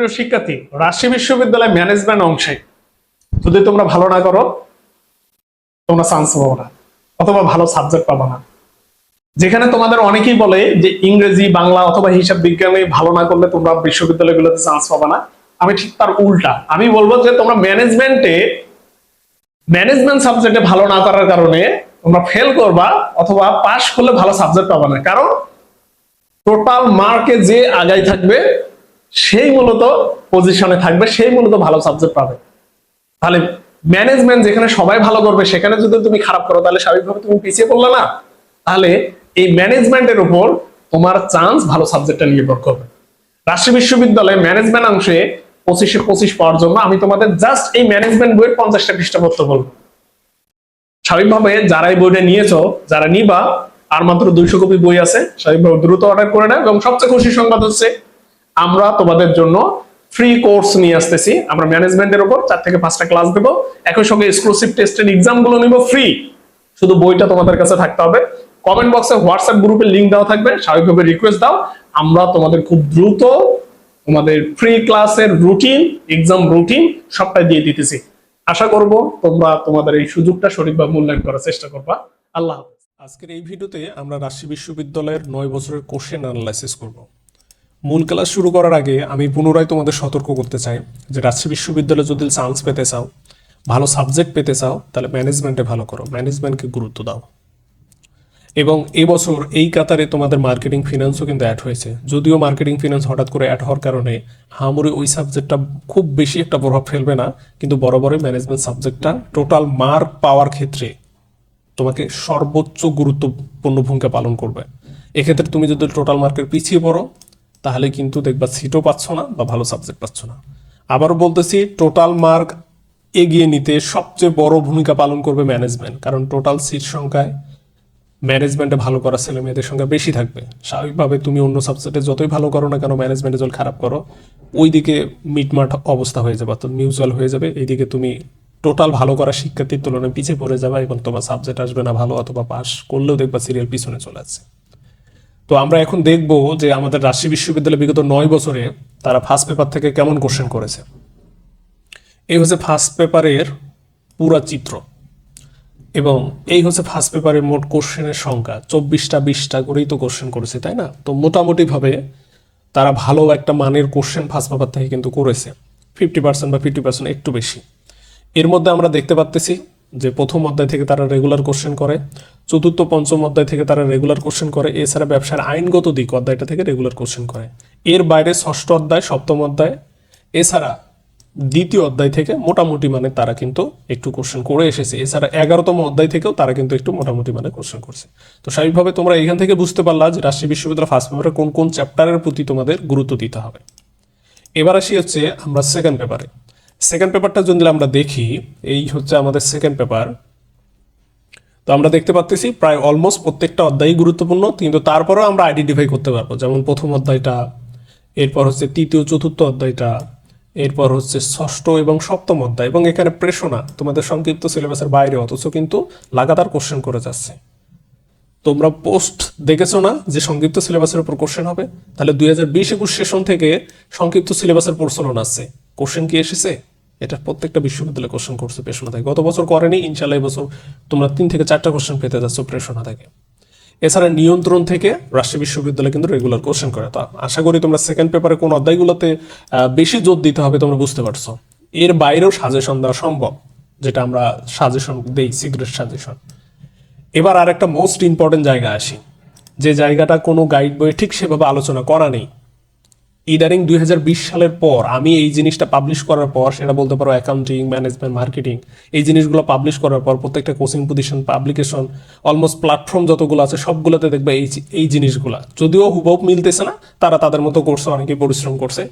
প্রিয় শিক্ষার্থী, রাজশাহী বিশ্ববিদ্যালয় ম্যানেজমেন্ট অংশে, যদি তোমরা ভালো না করো, তোমরা চান্স পাবো না, অথবা ভালো সাবজেক্ট পাবো না। যেখানে তোমাদের অনেকেই বলে যে ইংরেজি, বাংলা অথবা হিসাব বিজ্ঞানে ভালো না করলে তোমরা বিশ্ববিদ্যালয়গুলোতে চান্স পাবে না। আমি ঠিক তার উল্টা, আমি বলব যে তোমরা ম্যানেজমেন্টে ম্যানেজমেন্ট সাবজেক্টে ভালো না করার কারণে তোমরা ফেল করবা অথবা পাশ করলে ভালো সাবজেক্ট পাবা না। কারণ টোটাল মার্কে যে আগাই থাকবে সেই মূলত পজিশনে থাকবে, সেই মূলত ভালো সাবজেক্ট পাবে। তাহলে ম্যানেজমেন্ট যেখানে সবাই ভালো করবে, সেখানে যদি তুমি খারাপ করো, তাহলে স্বাভাবিকভাবে তুমি পিছিয়ে পড়লে না। তাহলে এই ম্যানেজমেন্টের উপর তোমার চান্স ভালো সাবজেক্টটা নির্ভর করবে। রাজশাহী বিশ্ববিদ্যালয়ে ম্যানেজমেন্ট অংশে পঁচিশে পঁচিশ পাওয়ার জন্য আমি তোমাদের জাস্ট এই ম্যানেজমেন্ট বইয়ের পঞ্চাশটা পৃষ্ঠা পড়তে বলব। স্বাভাবিকভাবে যারা এই বইটা নিয়েছো, যারা নিবা, আর মাত্র দুইশো কপি বই আছে, স্বাভাবিকভাবে দ্রুত অর্ডার করে নেয় এবং সবচেয়ে খুশি সংবাদ হচ্ছে আমরা তোমাদের জন্য ফ্রি কোর্স নিয়ে আসতেছি। আমরা ম্যানেজমেন্টের উপর চার থেকে পাঁচটা ক্লাস দেবো। একই সঙ্গে এক্সক্লুসিভ টেস্টের এক্সামগুলো নিব ফ্রি শুধু বইটা তোমাদের কাছে থাকতে হবে। কমেন্ট বক্সে হোয়াটসঅ্যাপ গ্রুপের লিঙ্ক দেওয়া থাকবে। স্বাভাবিকভাবে রিকোয়েস্ট দাও। আমরা তোমাদের খুব দ্রুত তোমাদের ফ্রি ক্লাসের রুটিন এক্সাম রুটিন সবটাই দিয়ে দিতেছি। আশা করব তোমরা তোমাদের এই সুযোগটা সঠিকভাবে মূল্যায়ন করার চেষ্টা করবা। আল্লাহ হাফেজ। আজকের এই ভিডিওতে আমরা রাজশাহী বিশ্ববিদ্যালয়ের নয় বছরের কোশ্চেন অ্যানালাইসিস করব। মূল ক্লাস শুরু করার আগে আমি পুনরায় তোমাদের সতর্ক করতে চাই যে রাজশাহী বিশ্ববিদ্যালয়ে যদি চান্স পেতে চাও, ভালো সাবজেক্ট পেতে চাও, তাহলে ম্যানেজমেন্টে ভালো করো। ম্যানেজমেন্টকে গুরুত্ব দাও। এবং এবছর এই কাতারে তোমাদের মার্কেটিং ফিনান্সও কিন্তু অ্যাড হয়েছে। যদিও মার্কেটিং ফিনান্স হঠাৎ করে অ্যাড হওয়ার কারণে হামুরে ওই সাবজেক্টটা খুব বেশি একটা প্রভাব ফেলবে না, কিন্তু বড় ম্যানেজমেন্ট সাবজেক্টটা টোটাল মার্ক পাওয়ার ক্ষেত্রে তোমাকে সর্বোচ্চ গুরুত্বপূর্ণ ভূমিকা পালন করবে। এক্ষেত্রে তুমি যদি টোটাল মার্কের পিছিয়ে পড়ো তাহলে কিন্তু দেখবা সিটও পাচ্ছ না বা ভালো সাবজেক্ট পাচ্ছ না। আবারও বলতেছি টোটাল মার্ক এগিয়ে নিতে সবচেয়ে বড় ভূমিকা পালন করবে ম্যানেজমেন্ট কারণ টোটাল সিট সংখ্যায় ম্যানেজমেন্টে ভালো করা ছেলে মেয়েদের সংখ্যা বেশি থাকবে। স্বাভাবিকভাবে তুমি অন্য সাবজেক্টে যতই ভালো করো না কেন ম্যানেজমেন্টে যদি খারাপ করো, ওইদিকে মিটমাট অবস্থা হয়ে যাবে, অর্থাৎ মিউচুয়াল হয়ে যাবে। এইদিকে তুমি টোটাল ভালো করা শিক্ষার্থীর তুলনায় পিছিয়ে পড়ে যাবে এবং তোমার সাবজেক্ট আসবে না ভালো অথবা পাস করলেও দেখবা সিরিয়াল পিছনে চলে যাচ্ছে তো আমরা এখন দেখব যে আমাদের রাজশাহী বিশ্ববিদ্যালয় বিগত নয় বছরে তারা ফার্স্ট পেপার থেকে কেমন কোশ্চেন করেছে। এই হচ্ছে ফার্স্ট পেপারের পুরা চিত্র এবং এই হচ্ছে ফার্স্ট পেপারের মোট কোশ্চেনের সংখ্যা। চব্বিশটা বিশটা করেই তো কোশ্চেন করেছে, তাই না? তো মোটামুটিভাবে তারা ভালো একটা মানের কোশ্চেন ফার্স্ট পেপার থেকে কিন্তু করেছে। ফিফটি পার্সেন্ট বা ফিফটি পার্সেন্ট একটু বেশি। এর মধ্যে আমরা দেখতে পাচ্তেছি যে প্রথম অধ্যায় থেকে তারা রেগুলার কোশ্চেন করে, চতুর্থ, পঞ্চম অধ্যায় থেকে তারা রেগুলার কোশ্চেন করে, এছাড়া ব্যবসার আইনগত দিক অধ্যায়টা থেকে রেগুলার কোশ্চেন করে। এর বাইরে ষষ্ঠ অধ্যায়, সপ্তম অধ্যায়, এছাড়া দ্বিতীয় অধ্যায় থেকে মোটামুটি মানে তারা কিন্তু একটু কোশ্চেন করে এসেছে। এছাড়া এগারোতম অধ্যায় থেকেও তারা কিন্তু একটু মোটামুটি মানে কোশ্চেন করছে। তো স্বাভাবিকভাবে তোমরা এখান থেকে বুঝতে পারলা যে রাজশাহী বিশ্ববিদ্যালয় ফার্স্ট পেপারে কোন কোন চ্যাপ্টারের প্রতি তোমাদের গুরুত্ব দিতে হবে। এবার আসি হচ্ছে আমরা সেকেন্ড পেপারে সেকেন্ড পেপারটা যদি আমরা দেখি, এই হচ্ছে আমাদের সেকেন্ড পেপার তো আমরা দেখতে পাচ্ছি প্রায় অলমোস্ট প্রত্যেকটা অধ্যায়ই গুরুত্বপূর্ণ, কিন্তু তারপরেও আমরা আইডেন্টিফাই করতে পারব। যেমন প্রথম অধ্যায়টা, এরপর হচ্ছে তৃতীয়, চতুর্থ অধ্যায়টা, এরপর হচ্ছে ষষ্ঠ এবং সপ্তম অধ্যায়। এবং এখানে প্রেষণা তোমাদের সংক্ষিপ্ত সিলেবাসের বাইরে, অথচ কিন্তু লাগাতার কোশ্চেন করে যাচ্ছে। তোমরা পোস্ট দেখেছ না যে সংক্ষিপ্ত সিলেবাসের উপর কোশ্চেন হবে? তাহলে দুই হাজার বিশ একুশ সেশন থেকে সংক্ষিপ্ত সিলেবাসের প্রচলন আছে। কোশ্চেন কি এসেছে? এটা প্রত্যেকটা বিশ্ববিদ্যালয়ে কোশ্চেন করছে প্রেষণা থেকে। গত বছর করেনি ইনশাল্লাহ বছর তোমরা তিন থেকে চারটা কোশ্চেন পেতে যাচ্ছ প্রেষণা থেকে। এছাড়া নিয়ন্ত্রণ থেকে রাজশাহী বিশ্ববিদ্যালয় কিন্তু রেগুলার কোশ্চেন করে। তো আশা করি তোমরা সেকেন্ড পেপারে কোন অধ্যায়গুলোতে বেশি জোর দিতে হবে তোমরা বুঝতে পারছ। এর বাইরেও সাজেশন দেওয়া সম্ভব, যেটা আমরা সাজেশন দেই সিক্রেট সাজেশন এবার আর একটা মোস্ট ইম্পর্টেন্ট জায়গা আসি। যে জায়গাটা কোনো গাইড বইয়ে ঠিক সেভাবে আলোচনা করা নেই ইদারিং দুই সালের পর আমি এই জিনিসটা পাবলিশ করার পর, সেটা বলতে পারো অ্যাকাউন্টিং ম্যানেজমেন্ট মার্কেটিং এই জিনিসগুলো পাবলিশ করার পর প্রত্যেকটা কোচিং প্রতিষ্ঠান পাবলিকেশন অলমোস্ট প্ল্যাটফর্ম যতগুলো আছে, সবগুলোতে দেখবে এই এই জিনিসগুলো। যদিও হুবহু মিলতেছে না, তারা তাদের মতো করছে অনেকেই পরিশ্রম করছে।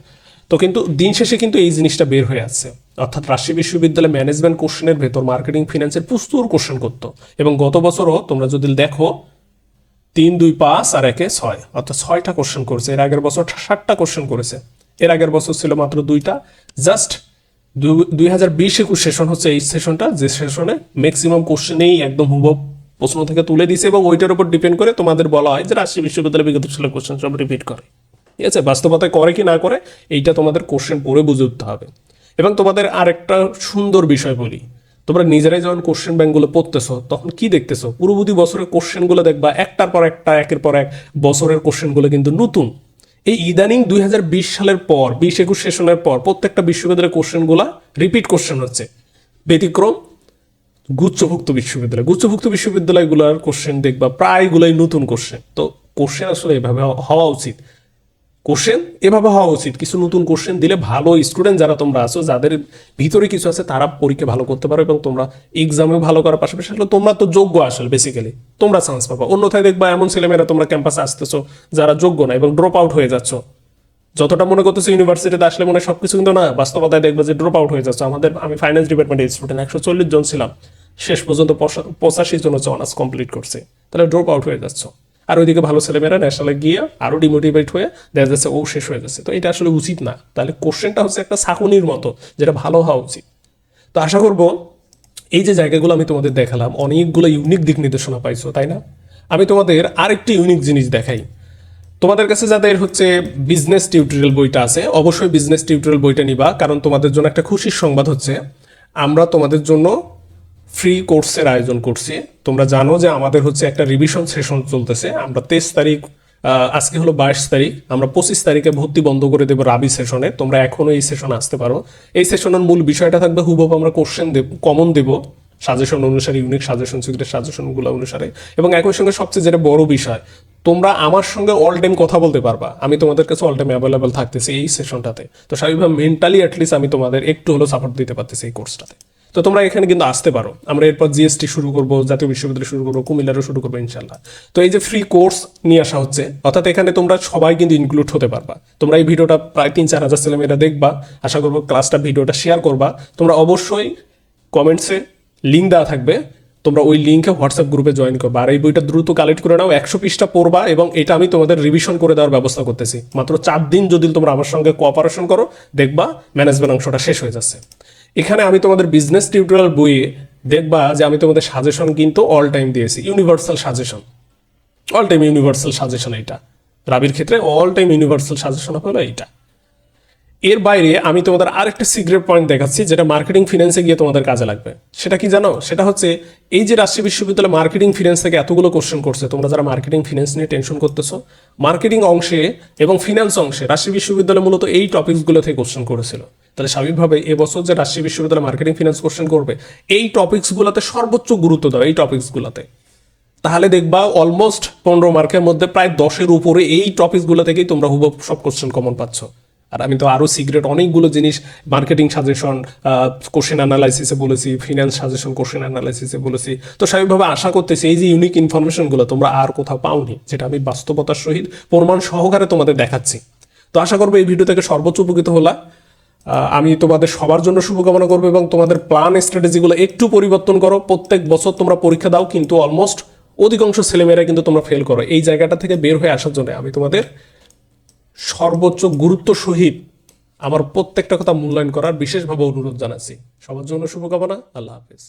তো কিন্তু দিন শেষে কিন্তু এই জিনিসটা বের হয়ে আসছে। অর্থাৎ রাজশাহী বিশ্ববিদ্যালয় ম্যানেজমেন্ট কোশ্চেনের ভেতর মার্কেটিং ফিনান্সের প্রচুর কোশ্চেন করতো। এবং গত বছরও তোমরা যদি দেখো তিন, দুই, পাঁচ আর একে ছয়। অর্থাৎ ছয়টা কোশ্চেন করেছে। এর আগের বছর ষাটটা কোশ্চেন করেছে। এর আগের বছর ছিল মাত্র দুইটা। জাস্ট দুই হাজার বিশ একুশ সেশন হচ্ছে এই সেশনটা যে সেশনে ম্যাক্সিমাম কোশ্চেনেই একদম হুবহু প্রশ্ন থেকে তুলে দিছে এবং ওইটার উপর ডিপেন্ড করে তোমাদের বলা হয় যে রাজশাহী বিশ্ববিদ্যালয় বিগত সালের কোশ্চেন সব রিপিট করে। ঠিক আছে? বাস্তবতায় করে কি না করে, এইটা তোমাদের কোশ্চেন পড়ে বুঝে উঠতে হবে। এবং তোমাদের আরেকটা সুন্দর বিষয় বলি। তোমরা নিজেরাই যখন কোশ্চেন ব্যাংকগুলো পড়তেছো, তখন কি দেখতেছো? পূর্ববর্তী বছরের কোশ্চেনগুলো দেখবা, একটার পর একটা, একের পর এক বছরের কোশ্চেনগুলো কিন্তু নতুন। এই ইদানিং দুই হাজার বিশ সালের পর, বিশ একুশ সেশনের পর, প্রত্যেকটা বিশ্ববিদ্যালয়ের কোশ্চেনগুলো রিপিট কোশ্চেন হচ্ছে। ব্যতিক্রম গুচ্ছভুক্ত বিশ্ববিদ্যালয়। গুচ্ছভুক্ত বিশ্ববিদ্যালয়গুলোর কোশ্চেন দেখবা, প্রায়গুলোই নতুন কোশ্চেন তো কোশ্চেন আসলে এভাবে হওয়া উচিত। কোশ্চেন এভাবে হওয়া উচিত। কিছু নতুন কোশ্চেন দিলে ভালো স্টুডেন্ট যারা তোমরা আছো, যাদের ভিতরে কিছু আছে, তারা পরীক্ষা ভালো করতে পারো এবং তোমরা এক্সামে ভালো করার পাশাপাশি আসলে তোমরা তো যোগ্য আসলে বেসিক্যালি তোমরা চান্স পাবা। অন্যথায় দেখবা এমন ছেলেমেয়েরা তোমরা ক্যাম্পাসে আসতেছো যারা যোগ্য না এবং ড্রপ আউট হয়ে যাচ্ছ। যতটা মনে করতেছো ইউনিভার্সিটিতে আসলে মনে হয় সবকিছু কিন্তু না, বাস্তবতায় দেখবে যে ড্রপ আউট হয়ে যাচ্ছে। আমাদের, আমি ফাইন্যান্স ডিপার্টমেন্টের স্টুডেন্ট একশো চল্লিশ জন ছিলাম। শেষ পর্যন্ত পঁচাশি জন হচ্ছে অনার্স কমপ্লিট করছে। তাহলে ড্রপ আউট হয়ে যাচ্ছ। আর ওইদিকে ভালো ছেলেমেয়েরা ন্যাশনালে গিয়ে আরও ডিমোটিভেট হয়ে দেখা যাচ্ছে ও শেষ হয়ে যাচ্ছে। তো এটা আসলে উচিত না। তাহলে কোশ্চেনটা হচ্ছে একটা সাকুনির মতো, যেটা ভালো হওয়া উচিত। তো আশা করব এই যে জায়গাগুলো আমি তোমাদের দেখালাম, অনেকগুলো ইউনিক দিক নির্দেশনা পাইছো, তাই না? আমি তোমাদের আরেকটি ইউনিক জিনিস দেখাই। তোমাদের কাছে যাদের হচ্ছে বিজনেস টিউটোরিয়াল বইটা আছে, অবশ্যই বিজনেস টিউটোরিয়াল বইটা নিবা, কারণ তোমাদের জন্য একটা খুশির সংবাদ হচ্ছে, আমরা তোমাদের জন্য ফ্রি কোর্সের আয়োজন করছি। তোমরা জানো যে আমাদের হচ্ছে একটা রিভিশন সেশন চলতেছে। আমরা তেইশ তারিখ আজকে হলো বাইশ তারিখ। আমরা পঁচিশ তারিখে ভর্তি বন্ধ করে দেবো রাবি সেশনে তোমরা এখনও এই সেশন আসতে পারো। এই সেশনের মূল বিষয়টা থাকবে, হুবহু আমরা কোশ্চেন দেব কমন দেবো সাজেশন অনুসারে ইউনিক সাজেশন সিক্রেট সাজেশনগুলো অনুসারে। এবং একই সঙ্গে সবচেয়ে যেটা বড় বিষয়, তোমরা আমার সঙ্গে অল টাইম কথা বলতে পারবা। আমি তোমাদের কাছে অল টাইম অ্যাভেলেবেল থাকতেছি এই সেশনটাতে তো স্বাভাবিকভাবে মেন্টালি অ্যাটলিস্ট আমি তোমাদের একটু হলেও সাপোর্ট দিতে পারতেছি এই কোর্সটাতে তো তোমরা এখানে কিন্তু আসতে পারো। আমরা এরপর জিএসটি শুরু করব, জাতীয় বিশ্ববিদ্যালয় শুরু করব, কুমিল্লারও শুরু করব ইনশাল্লাহ তো এই যে ফ্রি কোর্স নিয়ে আসা হচ্ছে, অর্থাৎ এখানে তোমরা সবাই কিন্তু ইনক্লুড হতে পারবা। তোমরা এই ভিডিওটা প্রায় তিন চার হাজার ছেলেমেয়েরা দেখবা, আশা করব ক্লাসটা ভিডিওটা শেয়ার করবা। তোমরা অবশ্যই কমেন্টসে লিঙ্ক দেওয়া থাকবে, তোমরা ওই লিঙ্কে হোয়াটসঅ্যাপ গ্রুপে জয়েন করবা। আর এই বইটা দ্রুত কালেক্ট করে নাও, একশো পৃষ্ঠা পড়বা এবং এটা আমি তোমাদের রিভিশন করে দেওয়ার ব্যবস্থা করতেছি। মাত্র চার দিন যদি তোমরা আমার সঙ্গে কোঅপারেশন করো, দেখবা ম্যানেজমেন্ট অংশটা শেষ হয়ে যাচ্ছে। এখানে আমি তোমাদের বিজনেস টিউটোরিয়াল বইয়ে দেখবা যে আমি তোমাদের সাজেশন কিন্তু অল টাইম দিয়েছি universal suggestion all time universal suggestion এইটা। রাবির ক্ষেত্রে অল টাইম ইউনিভার্সাল সাজেশন হলো এইটা। এর বাইরে আমি তোমাদের আরেকটা সিক্রেট পয়েন্ট দেখাচ্ছি যেটা মার্কেটিং ফিনান্সে গিয়ে তোমাদের কাজে লাগবে। সেটা কি জানো? সেটা হচ্ছে এই যে রাজশাহী বিশ্ববিদ্যালয় মার্কেটিং ফিনান্স থেকে এতগুলো কোশ্চেন করছে, তোমরা যারা মার্কেটিং ফিনান্স নিয়ে টেনশন করতেছো মার্কেটিং অংশে এবং ফিনান্স অংশে রাজশাহী বিশ্ববিদ্যালয় মূলত এই টপিকসগুলো থেকে কোশ্চেন করেছিল। তাহলে স্বাভাবিকভাবে এবছর যে রাজশাহী বিশ্ববিদ্যালয় মার্কেটিং ফিনান্স কোশ্চেন করবে, এই টপিকসগুলোতে সর্বোচ্চ গুরুত্ব দাও, এই টপিকসগুলোতে তাহলে দেখবা অলমোস্ট পনেরো মার্কের মধ্যে প্রায় দশের উপরে এই টপিকসগুলো থেকেই তোমরা হুবহু সব কোশ্চেন কমন পাচ্ছ। আর আমি তো আরও সিক্রেট অনেকগুলো জিনিস মার্কেটিং সাজেশন কোশ্চেন অ্যানালাইসিসে বলেছি ফিনান্স সাজেশন কোশ্চেন অ্যানালাইসিসে বলেছি। তো স্বাভাবিকভাবে আশা করতেছি এই যে ইউনিক ইনফরমেশনগুলো তোমরা আর কোথাও পাওনি, যেটা আমি বাস্তবতার সহিত প্রমাণ সহকারে তোমাদের দেখাচ্ছি। তো আশা করব এই ভিডিও থেকে সর্বোচ্চ উপকৃত হলা। আমি তোমাদের সবার জন্য শুভকামনা করব এবং তোমাদের প্ল্যান স্ট্র্যাটেজিগুলো একটু পরিবর্তন করো। প্রত্যেক বছর তোমরা পরীক্ষা দাও, কিন্তু অলমোস্ট অধিকাংশ ছেলেমেয়েরা কিন্তু তোমরা ফেল করো। এই জায়গাটা থেকে বের হয়ে আসার জন্য আমি তোমাদের সর্বোচ্চ গুরুত্ব সহিত আমার প্রত্যেকটা কথা মূল্যায়ন করার বিশেষভাবে অনুরোধ জানাচ্ছি। সবার জন্য শুভকামনা, আল্লাহ হাফিজ।